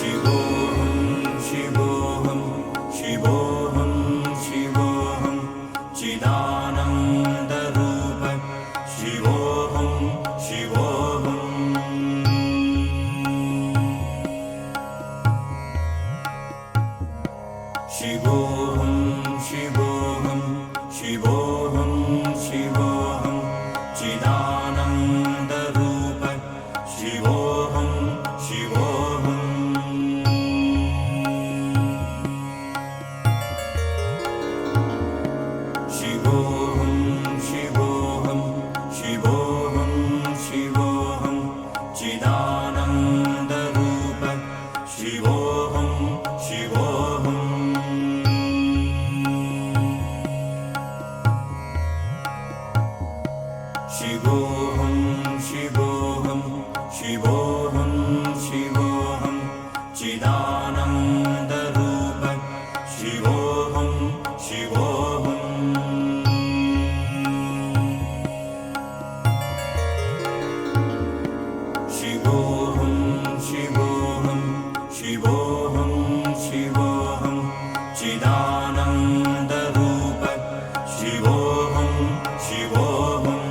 शिवोऽहं शिवोऽहम् शिवोऽहं शिवोऽहं शिवोऽहं शिवोऽहं चिदानन्दरूप शिवोऽहं शिवोऽहं शिवोऽहं चिदानन्दरूप शिवोऽहं शिवोऽहं शिवोऽहं शिवोऽहं चिदानन्दरूप शिवोऽहं शिवोऽहम्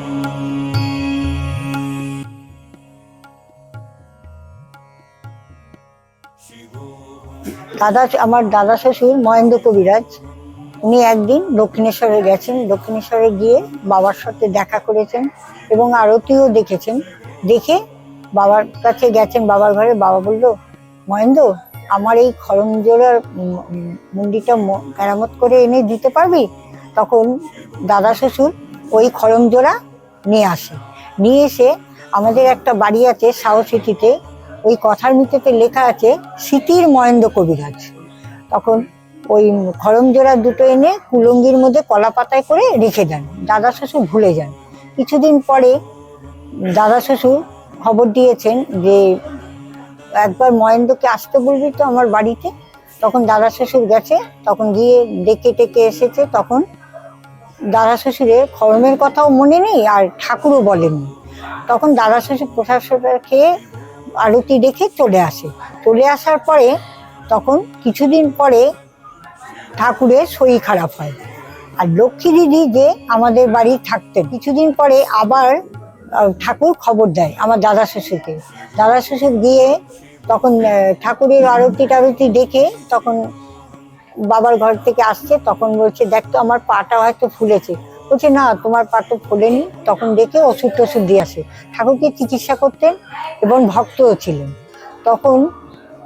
দাদা আমার দাদা শ্বশুর মহেন্দ্র কবিরাজ উনি একদিন দক্ষিণেশ্বরে গেছেন দক্ষিণেশ্বরে গিয়ে বাবার সাথে দেখা করেছেন এবং আরতিও দেখেছেন দেখে বাবার কাছে গেছেন বাবার ঘরে বাবা বলল মহেন্দ্র আমার এই খরমজোড়ার উম, উম, মুন্ডিটা মেরামত করে এনে দিতে পারবি? তখন দাদা শ্বশুর ওই খরমজোড়া নিয়ে আসে। নিয়ে এসে আমাদের একটা বাড়ি আছে সাহসিটিতে ওই কথার মিতেতে লেখা আছে স্মৃতির মহেন্দ্র কবিরাজ। তখন ওই খরম জোড়া দুটো এনে কুলঙ্গির মধ্যে কলা পাতায় করে রেখে দেন। দাদা শ্বশুর ভুলে যান। কিছুদিন পরে দাদা শ্বশুর খবর দিয়েছেন যে একবার মহেন্দ্রকে আসতে বলবি তো আমার বাড়িতে। তখন দাদা শ্বশুর গেছে, তখন গিয়ে ডেকে টেকে এসেছে, তখন দাদা শ্বশুরের খরমের কথাও মনে নেই আর ঠাকুরও বলেননি। তখন দাদা শ্বশুর সরকার খেয়ে আরতি দেখে চলে আসে। চলে আসার পরে তখন কিছুদিন পরে ঠাকুরের শরীর খারাপ হয়। আর লক্ষ্মী দিদি যে আমাদের বাড়ি থাকতেন, কিছুদিন পরে আবার ঠাকুর খবর দেয় আমার দাদা শ্বশুরকে। দাদা শ্বশুর গিয়ে তখন ঠাকুরের আরতি টারতি দেখে তখন বাবার ঘর থেকে আসছে, তখন বলছে, দেখ তো, আমার পাটা হয়তো ফুলেছে। বলছে, না, তোমার পা তো ফোলেনি। তখন দেখে ওষুধ টষুধ দিয়ে আসে। ঠাকুরকে চিকিৎসা করতেন এবং ভক্তও ছিলেন। তখন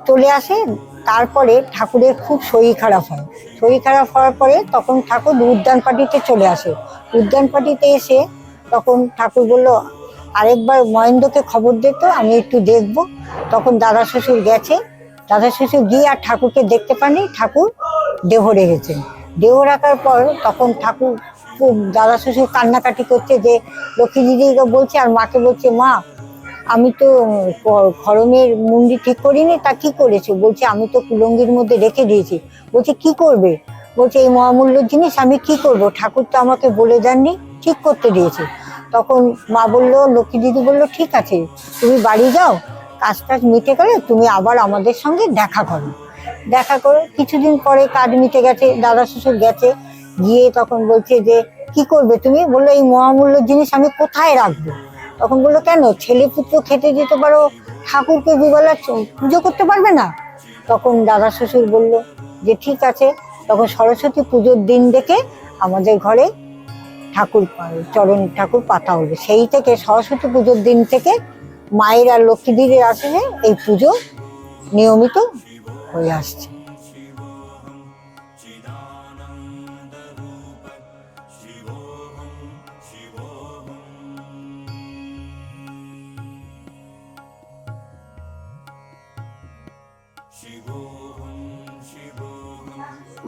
চলে আসে, তারপরে ঠাকুরের খুব শরীর খারাপ হয়। শরীর খারাপ হওয়ার পরে তখন ঠাকুর উদ্যান পার্টিতে চলে আসে। উদ্যান পার্টিতে এসে তখন ঠাকুর বলল, আরেকবার মহেন্দ্রকে খবর দে তো, আমি একটু দেখব। তখন দাদা শ্বশুর গেছে। দাদা শ্বশুর গিয়ে আর ঠাকুরকে দেখতে পাননি। ঠাকুর দেহ রেখেছেন। দেহ রাখার পর তখন ঠাকুর খুব দাদা শ্বশুর কান্নাকাটি করছে যে, লক্ষ্মী দিদিকে বলছে আর মাকে বলছে, মা, আমি তো খরমের মুন্ডি ঠিক করিনি, তা কি করেছে? বলছে, আমি তো কুলঙ্গির মধ্যে রেখে দিয়েছি। বলছে, কি করবে? বলছে, এই মহামূল্য জিনিস আমি কি করব? ঠাকুর তো আমাকে বলে দেননি, ঠিক করতে দিয়েছে। তখন মা বলল, লক্ষ্মী দিদি বলল, ঠিক আছে, তুমি বাড়ি যাও কাজ টাজ মিটে গেলে তুমি আবার আমাদের সঙ্গে দেখা করো। দেখা করে কিছুদিন পরে কাজ মিটে গেছে, দাদা শ্বশুর গেছে, গিয়ে তখন বলছে যে, কি করবে তুমি? বলল, এই মহামূল্য জিনিস আমি কোথায় রাখব? তখন বলল, কেন? ছেলে পুত্র খেতে দিতে পারো, ঠাকুরকে দুবেলা পুজো করতে পারবে না? তখন দাদা শ্বশুর বলল যে, ঠিক আছে। তখন সরস্বতী পুজোর দিন দেখে আমাদের ঘরে ঠাকুর চরণ ঠাকুর পাতা হলো সেই থেকে সরস্বতী পুজোর দিন থেকে মায়ের আর লক্ষ্মী দিদির আসলে এই পুজো নিয়মিত হয়ে আসছে।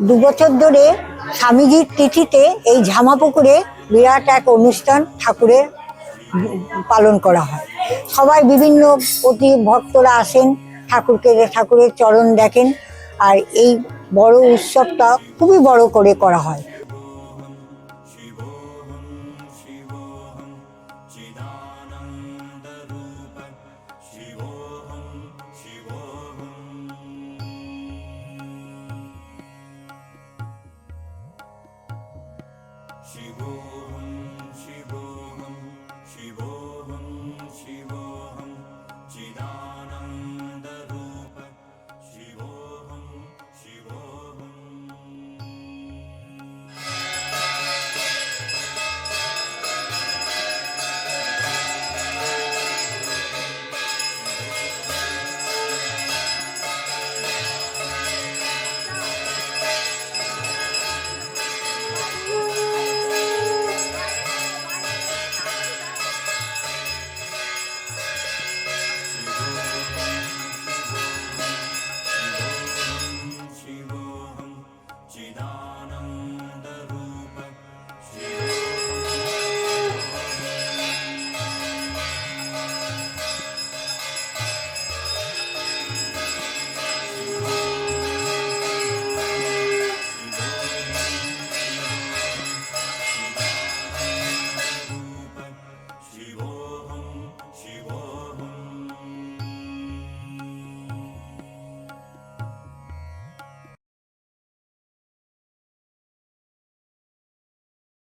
দু বছর ধরে স্বামীজির তিথিতে এই ঝামাপুকুরে বিরাট এক অনুষ্ঠান ঠাকুরের পালন করা হয়। সবাই বিভিন্ন অতি ভক্তরা আসেন, ঠাকুরকে ঠাকুরের চরণ দেখেন। আর এই বড় উৎসবটা খুবই বড় করে করা হয়। Shiva.